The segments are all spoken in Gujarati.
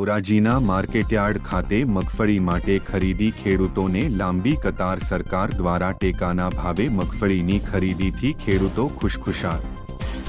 ધોરાજીના માર્કેટયાર્ડ ખાતે મગફળી માટે ખરીદી ખેડૂતોને લાંબી કતાર સરકાર દ્વારા ટેકાના ભાવે મગફળીની ખરીદીથી ખેડૂતો ખુશખુશાલ.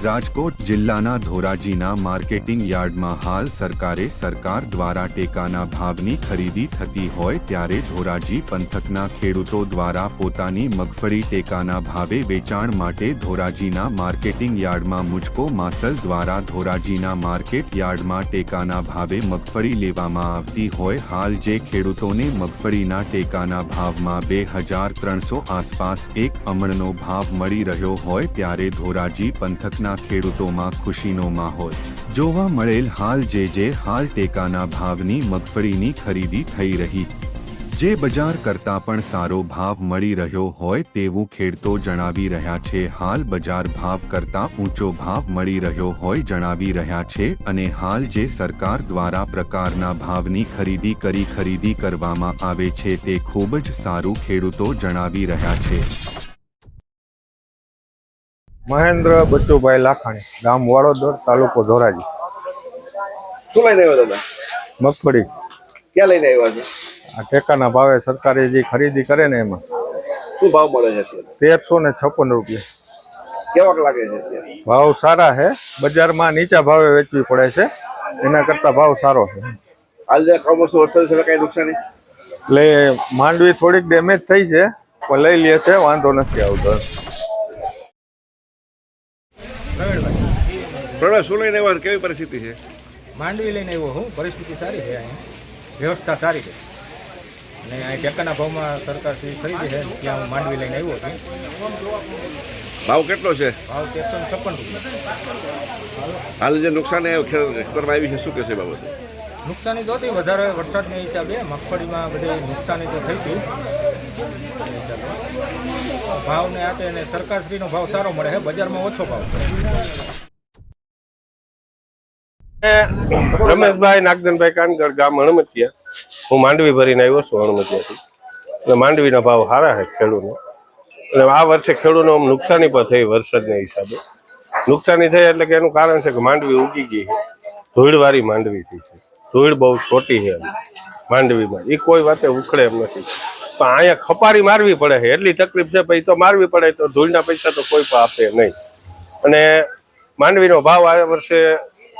રાજકોટ જિલ્લાના ધોરાજીના માર્કેટિંગ યાર્ડમાં હાલ સરકારે સરકાર દ્વારા ટેકાના ભાવની ખરીદી થતી હોય ત્યારે ધોરાજી પંથકના ખેડૂતો દ્વારા પોતાની મગફળી ટેકાના ભાવે વેચાણ માટે ધોરાજીના માર્કેટિંગ યાર્ડમાં મુજકો માસલ દ્વારા ધોરાજીના માર્કેટ યાર્ડમાં ટેકાના ભાવે મગફળી લેવામાં આવતી હોય હાલ જે ખેડૂતોને મગફળીના ટેકાના ભાવમાં બે હજાર ત્રણસો આસપાસ એક અમણનો ભાવ મળી રહ્યો હોય ત્યારે ધોરાજી પંથકના ખેડૂતોમાં ખુશીનો માહોલ જોવા મળેલ હાલ જે જે હાલ ટેકાના ભાવની મગફળીની ખરીદી થઈ રહી. જે બજાર કરતા પણ સારો ભાવ મળી રહ્યો હોય તેવું ખેડૂતો જણાવી રહ્યા છે. હાલ બજાર ભાવ કરતા ઊંચો ભાવ મળી રહ્યો હોય જણાવી રહ્યા છે અને હાલ જે સરકાર દ્વારા પ્રકારના ભાવની ખરીદી કરી ખરીદી કરવામાં આવે છે તે ખૂબ જ સારું ખેડૂતો જણાવી રહ્યા છે. મહેન્દ્ર બચુભાઈ લાખાણી ગામ વાળોદર તાલુકો ધોરાજી. શું લઈને આવ્યો તમે? મગફળી. ક્યાં લઈને આવ્યા છે? આ ટેકાના ભાવે સરકારે જે ખરીદી કરે ને એમાં. શું ભાવ મળે છે તેરસો ને છપ્પન રૂપિયા. કેવાક લાગે છે ભાવ સારા છે બજારમાં નીચા ભાવે વેચવી પડે છે એના કરતા ભાવ સારો છે. હાલ જે કમોસમ વરસાદ છે કઈ નુકસાની એટલે માંડવી થોડીક ડેમેજ થઈ છે પણ લઈ લે છે વાંધો નથી આવતો. પ્રણવ શું લઈને આવ્યા કેવી પરિસ્થિતિ છે? માંડવી લઈને આવ્યો હું. પરિસ્થિતિ સારી છે અહીંયા વ્યવસ્થા સારી છે. અને અહીં ટેકાના ભાવમાં સરકાર શ્રી ખરીદી છે ત્યાં હું માંડવી લઈને આવ્યો છું. ભાવ કેટલો છે? ભાવ તેરસો છપ્પન રૂપિયા. હાલ જે નુકસાન ખેતરમાં આવી છે શું કહેશે છે બાબતે? નુકસાની તો હતી વધારે વરસાદને હિસાબે. મગફળીમાં બધી નુકસાની તો થઈ હતી ભાવને આપે અને સરકારશ્રીનો ભાવ સારો મળે છે. બજારમાં ઓછો ભાવ. મળે રમેશભાઈ નાગદનભાઈ કાનગઢ ગામ હણમતિયા. હું માંડવી ભરીને આવ્યો છું હણમતિયાથી. એટલે માંડવીના ભાવ સારા છે ખેડૂતનો. અને આ વર્ષે ખેડૂતનો નુકસાની પણ થઈ વરસાદના હિસાબે. નુકસાની થઈ એટલે કે એનું કારણ છે કે માંડવી ઉગી ગઈ છે. ધૂળવાળી માંડવી થઈ છે. ધૂળ બહુ છોટી છે માંડવીમાં. એ કોઈ વાતે ઉખડે એમ નથી. પણ અહીંયા ખપારી મારવી પડે છે. એટલી તકલીફ છે પછી તો મારવી પડે, તો ધૂળના પૈસા તો કોઈ પણ આપે નહીં. અને માંડવીનો ભાવ આ વર્ષે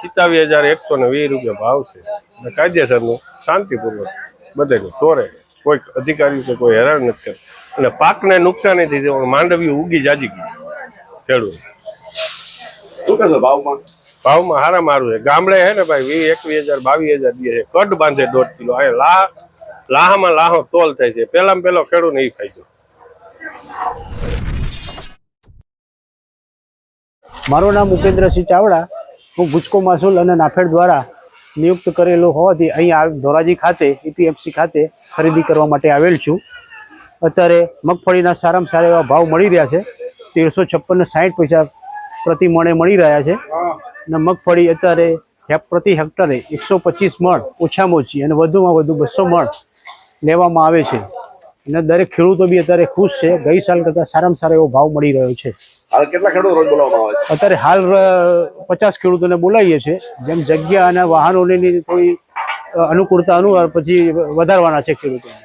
સિત્તાવીસ હજાર એકસો ને વીસ રૂપિયા ભાવ છે. અને કાયદેસરનું શાંતિપૂર્વક બધાનું તોરે. કોઈ અધિકારી કે કોઈ હેરાન નથી કરતું. અને પાકને નુકસાની થઈ છે માંડવી ઉગી જાજી ગઈ. ખેડૂત. શું કહેશો ભાવમાં? ભાવમાં હારા મારું છે. ગામડે હે ને ભાઈ વીસ એકવીસ હજાર બાવીસ હજાર દે છે. કટ બાંધે દોઢ કિલો. આ લાહ લાહામાં લાહો તોલ થાય છે. પહેલામાં પહેલો ખેડૂત નહીં ખાય છે મારું નામ ઉપેન્દ્રસિંહ ચાવડા. હું ગુજકો માસુલ અને નાફેડ દ્વારા નિયુક્ત કરેલો હોવાથી અહીં ધોરાજી ખાતે ઈપીએફસી ખાતે ખરીદી કરવા માટે આવેલ છું. અત્યારે મગફળીના સારામાં સારા એવા ભાવ મળી રહ્યા છે. તેરસો છપ્પન સાઠ પૈસા પ્રતિ મણે મળી રહ્યા છે. અને મગફળી અત્યારે પ્રતિ હેક્ટરે એકસો પચીસ મણ ઓછામાં ઓછી અને વધુમાં વધુ બસો મણ લેવામાં આવે છે. અને દરેક ખેડૂતો બી અત્યારે ખુશ છે. ગઈ સાલ કરતા સારામાં સારો એવો ભાવ મળી રહ્યો છે. હાલ કેટલા ખેડૂત રોજ બોલાવવામાં આવે છે? અત્યારે હાલ પચાસ ખેડૂતોને બોલાવીએ છીએ. જેમ જગ્યા અને વાહનોની થોડી અનુકૂળતા અનુસાર પછી વધારવાના છે ખેડૂતોને.